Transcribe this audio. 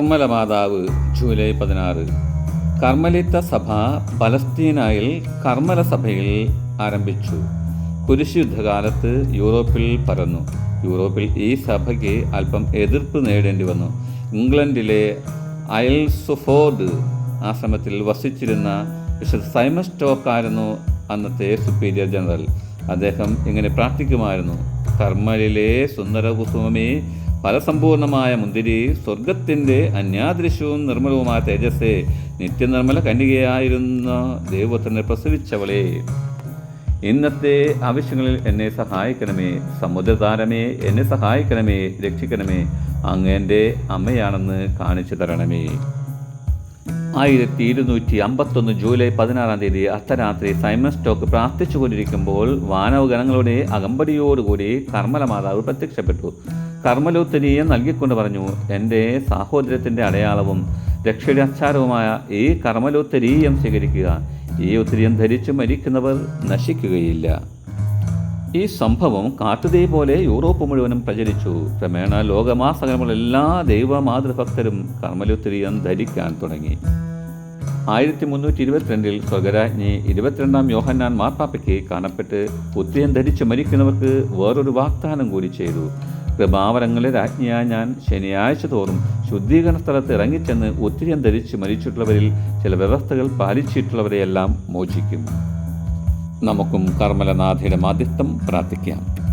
കർമ്മല മാതാവ് ജൂലൈ പതിനാറ്. കർമ്മലിത്ത സഭ പലസ്തീനായിൽ കർമ്മല സഭയിൽ ആരംഭിച്ചു. കുരിശ് യുദ്ധകാലത്ത് യൂറോപ്പിൽ പരന്നു. യൂറോപ്പിൽ ഈ സഭയ്ക്ക് അല്പം എതിർപ്പ് നേടേണ്ടി വന്നു. ഇംഗ്ലണ്ടിലെ അയൽ സുഫോർഡ് ആശ്രമത്തിൽ വസിച്ചിരുന്ന വിശുദ്ധ സൈമൺ സ്റ്റോക്കായിരുന്നു അന്നത്തെ സുപ്പീരിയർ ജനറൽ. അദ്ദേഹം ഇങ്ങനെ പ്രാർത്ഥിക്കുമായിരുന്നു. കർമ്മലിലെ സുന്ദര കുസുമമേ ഫലസമ്പൂർണമായ മുന്തിരി സ്വർഗത്തിന്റെ അന്യാദൃശ്യവും നിർമ്മലവുമായ തേജസ്സേ നിത്യനിർമ്മല കന്യകയായിരുന്ന ദൈവത്തിനെ പ്രസവിച്ചവളെ. ഇന്നത്തെ ആവശ്യങ്ങളിൽ എന്നെ സഹായിക്കണമേ സമുദ്രതാരമേ എന്നെ സഹായിക്കണമേ രക്ഷിക്കണമേ അങ്ങ് എന്റെ അമ്മയാണെന്ന് കാണിച്ചു തരണമേ. ആയിരത്തി ഇരുന്നൂറ്റി അമ്പത്തൊന്ന് ജൂലൈ പതിനാറാം തീയതി അർദ്ധരാത്രി സൈമൺ സ്റ്റോക്ക് പ്രാർത്ഥിച്ചുകൊണ്ടിരിക്കുമ്പോൾ വാനവഗണങ്ങളുടെ അകമ്പടിയോടുകൂടി കർമ്മല മാതാവ് പ്രത്യക്ഷപ്പെട്ടു. കർമ്മലോത്തരീയം നൽകിക്കൊണ്ട് പറഞ്ഞു എന്റെ സാഹോദര്യത്തിന്റെ അടയാളവും രക്ഷയുടെ ഈ കർമ്മലോത്തരീയം സ്വീകരിക്കുക ഈ ഉത്തരീയം ധരിച്ചു മരിക്കുന്നവർ നശിക്കുകയില്ല. ഈ സംഭവം കാട്ടുതീ പോലെ യൂറോപ്പ് മുഴുവനും പ്രചരിച്ചു. ക്രമേണ ലോകമാസകലമുള്ള എല്ലാ ദൈവ മാതൃഭക്തരും കർമ്മലുത്തിരിയം ധരിക്കാൻ തുടങ്ങി. ആയിരത്തി മുന്നൂറ്റി ഇരുപത്തിരണ്ടിൽ സ്വർഗരാജ്ഞി ഇരുപത്തിരണ്ടാം യോഹന്നാൻ മാർപ്പാപ്പയ്ക്ക് കാണപ്പെട്ട് ഉത്തരം ധരിച്ച് മരിക്കുന്നവർക്ക് വേറൊരു വാഗ്ദാനം കൂടി ചെയ്തു. കൃപാവരങ്ങളെ രാജ്ഞിയായ ഞാൻ ശനിയാഴ്ച തോറും ശുദ്ധീകരണ സ്ഥലത്ത് ഇറങ്ങിച്ചെന്ന് ഉത്തിരം ധരിച്ച് മരിച്ചിട്ടുള്ളവരിൽ ചില വ്യവസ്ഥകൾ പാലിച്ചിട്ടുള്ളവരെയെല്ലാം മോചിക്കും. നമുക്കും കർമ്മലനാഥയുടെ മാധ്യസ്ഥം പ്രാർത്ഥിക്കാം.